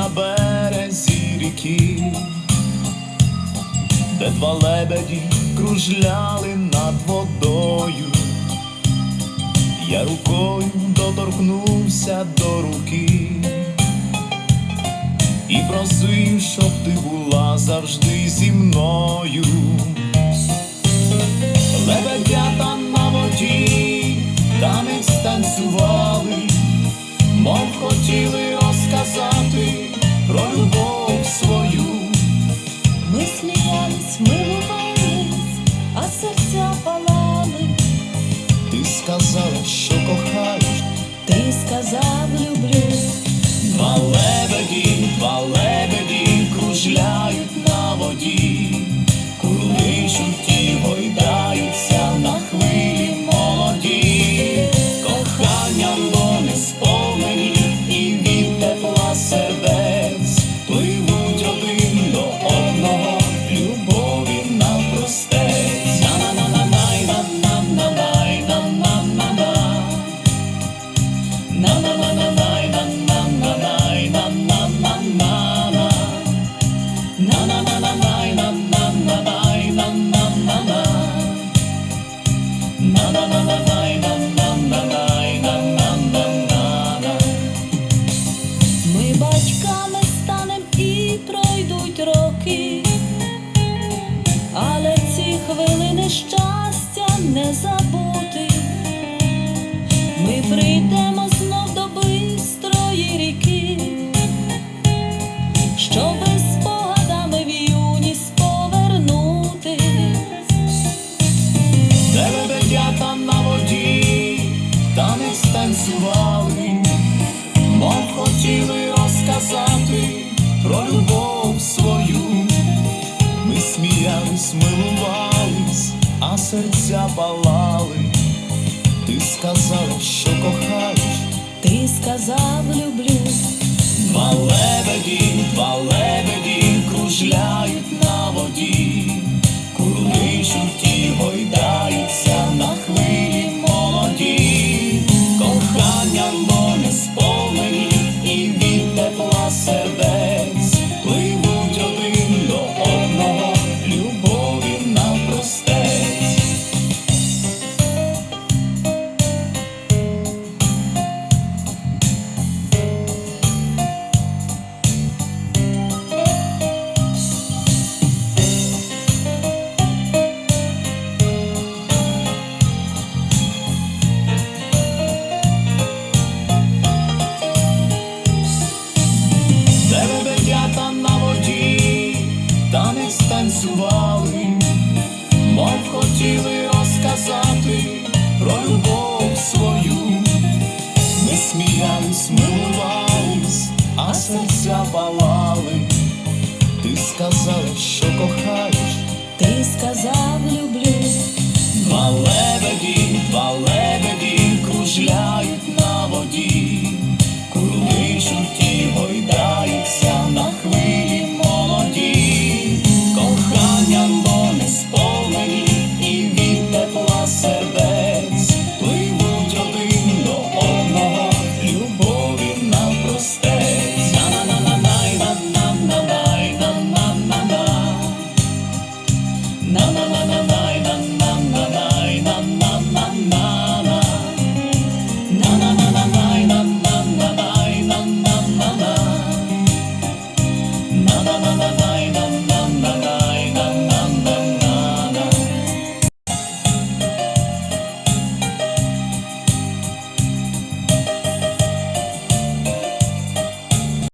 на березі ріки, де два лебеді кружляли над водою, я рукою доторкнувся до руки і просив, щоб ти була завжди зі мною. Пройдуть роки, але ці хвилини щастя не забути. Ми прийдемо знов до бистрої ріки, щоби спогадами в юність повернутись. Де лебедята на воді танець танцювали, мов любов свою. Ми сміялись, милувались, а серця палали. Ти сказала, що кохаєш, Ти сказав, люблю. два лебеді, два лебеді кружляють на воді, курличуть хотіли розказати про любов свою. Ми сміялись, милувались, а серця палали. Ти сказав, що кохаєш, Ти сказав, люблю. два лебеді,